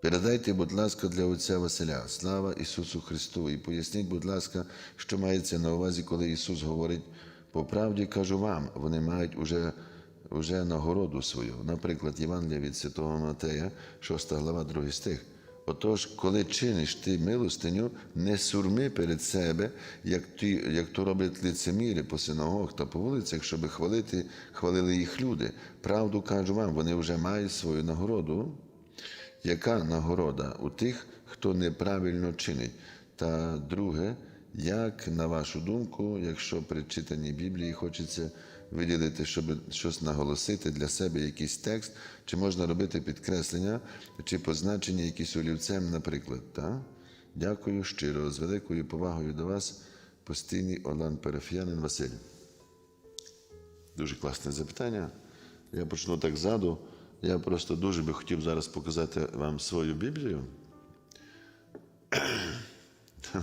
Передайте, будь ласка, для отця Василя, слава Ісусу Христу, і поясніть, будь ласка, що мається на увазі, коли Ісус говорить, по правді кажу вам, вони мають уже, уже нагороду свою. Наприклад, Євангелія від Святого Матея, 6 глава, 2 стих. Отож, коли чиниш ти милостиню, не сурми перед себе, як, ті, як то роблять лицеміри по синагогах та по вулицях, щоб хвалити, хвалили їх люди. Правду кажу вам, вони вже мають свою нагороду. Яка нагорода у тих, хто неправильно чинить? Та друге, як на вашу думку, якщо при читанні Біблії хочеться виділити, щоб щось наголосити для себе якийсь текст, чи можна робити підкреслення, чи позначення якісь олівцем, наприклад? Та? Дякую щиро, з великою повагою до вас, постійний Олан Парафіянин Василь. Дуже класне запитання. Я почну так ззаду. Я просто дуже би хотів зараз показати вам свою Біблію.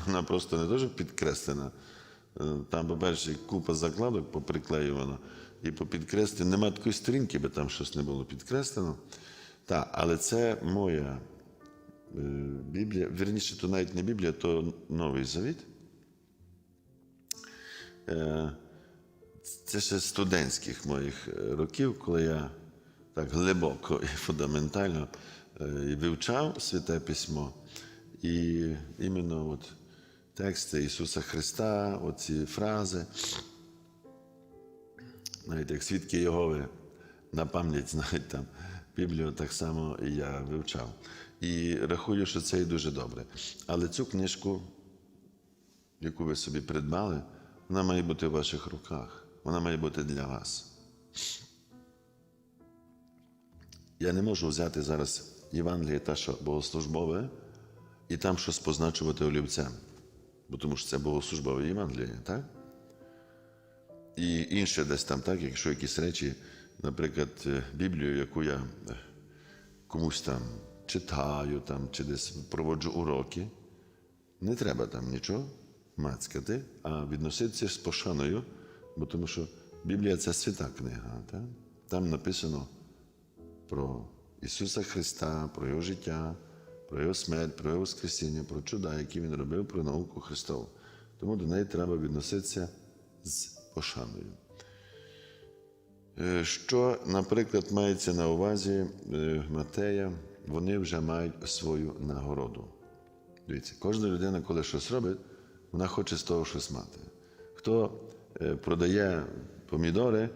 Вона просто не дуже підкреслена. Е, Там, по-перше, купа закладок поприклеювано, і по підкресленню нема такої сторінки, бо там щось не було підкреслено. Так, але це моя е, Біблія. Вірніше, то навіть не Біблія, то Новий Завіт. Е, Це ще студентських моїх років, коли я так глибоко і фундаментально е, і вивчав Святе Письмо. І іменно от тексти Ісуса Христа, оці фрази, навіть як свідки Єгови на пам'ять знають там Біблію, так само і я вивчав. І рахую, що це і дуже добре. Але цю книжку, яку ви собі придбали, вона має бути в ваших руках. Вона має бути для вас. Я не можу взяти зараз Євангеліє, те, що богослужбове, і там щось позначувати олівцем. Бо тому що це богослужбове Євангеліє, так? І інше десь там, так, якщо якісь речі, наприклад, е, Біблію, яку я е, комусь там читаю, там, чи десь проводжу уроки, не треба там нічого мацькати, а відноситися з пошаною, бо тому що Біблія це свята книга. Так? Там написано про Ісуса Христа, про Його життя, про Його смерть, про Його Воскресіння, про чуда, які Він робив, про науку Христову. Тому до неї треба відноситися з пошаною. Е, Що, наприклад, мається на увазі е, Матея, вони вже мають свою нагороду. Дивіться, кожна людина, коли щось робить, вона хоче з того щось мати. Хто е, продає помідори,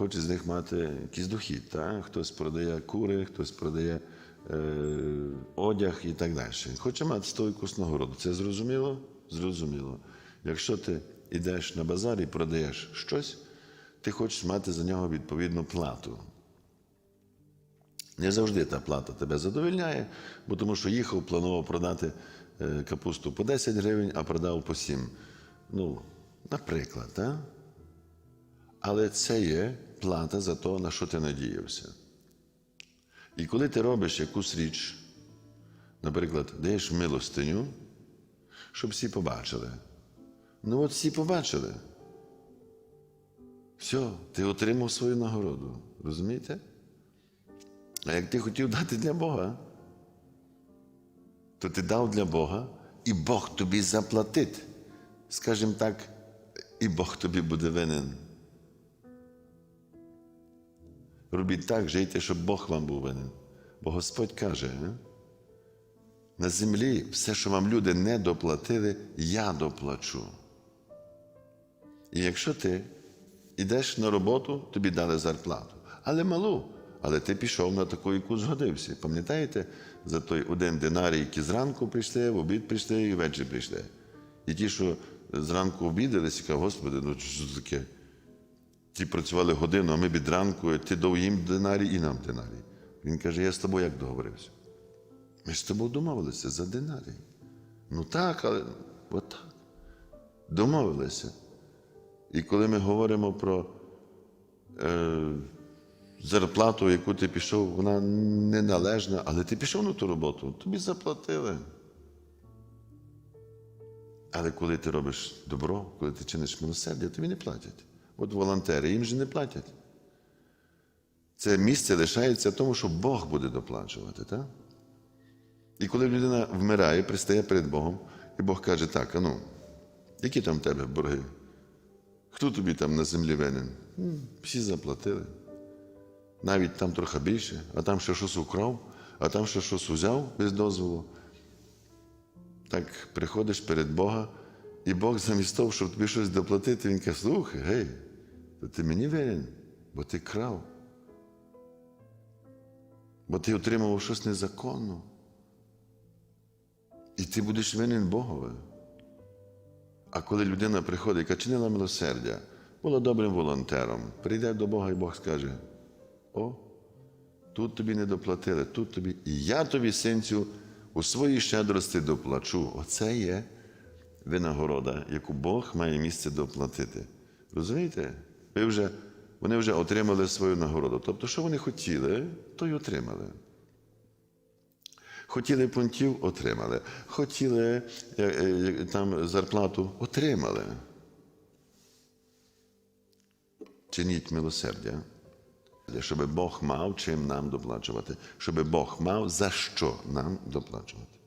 хоче з них мати якийсь дохід. Так? Хтось продає кури, хтось продає е, одяг і так далі. Хоче мати того якусь нагороду. Це зрозуміло? Зрозуміло. Якщо ти йдеш на базар і продаєш щось, ти хочеш мати за нього відповідну плату. Не завжди та плата тебе задовольняє, бо тому що їхав, планував продати е, капусту по 10 гривень, а продав по 7. Ну, наприклад, так? Але це є плата за те, на що ти надіявся. І коли ти робиш якусь річ, наприклад, даєш милостиню, щоб всі побачили. Ну от всі побачили. Все, ти отримав свою нагороду. Розумієте? А як ти хотів дати для Бога, то ти дав для Бога, і Бог тобі заплатить. Скажімо так, і Бог тобі буде винен. Робіть так, жийте, щоб Бог вам був винен. Бо Господь каже, е, на землі все, що вам люди не доплатили, я доплачу. І якщо ти йдеш на роботу, тобі дали зарплату, але малу, але ти пішов на таку, яку згодився. Пам'ятаєте за той один динарій, які зранку прийшли, в обід прийшли і ввечері прийшли. І ті, що зранку обідалися, кажуть, Господи, ну що таке? Ті працювали годину, а ми від ранку, ти дав їм динарій і нам динарій. Він каже, я з тобою як договорився? Ми ж з тобою домовилися за динарій. Ну так, але отак. Домовилися. І коли ми говоримо про е, зарплату, яку ти пішов, вона неналежна, але ти пішов на ту роботу, тобі заплатили. Але коли ти робиш добро, коли ти чиниш милосердя, тобі не платять. От волонтери їм же не платять. Це місце лишається тому, що Бог буде доплачувати. Так? І коли людина вмирає, пристає перед Богом, і Бог каже: так, а ну, які там в тебе борги? Хто тобі там на землі винен? Всі заплатили. Навіть там трохи більше, а там ще щось украв, а там ще щось узяв без дозволу. Так приходиш перед Бога, і Бог замість того, щоб тобі щось доплатити, Він каже, слухай, гей, то ти мені винен, бо ти крав. Бо ти отримував щось незаконно. І ти будеш винен Богові. А коли людина приходить, яка чинила милосердя, була добрим волонтером, прийде до Бога і Бог скаже: О, тут тобі не доплатили, тут тобі, і я тобі, синцю, у своїй щедрості доплачу. Оце є винагорода, яку Бог має місце доплатити. Розумієте? Ви вже, вони вже отримали свою нагороду. Тобто, що вони хотіли, то й отримали. Хотіли пунктів отримали. Хотіли е, е, там зарплату отримали. Чиніть милосердя, щоб Бог мав чим нам доплачувати, щоб Бог мав за що нам доплачувати.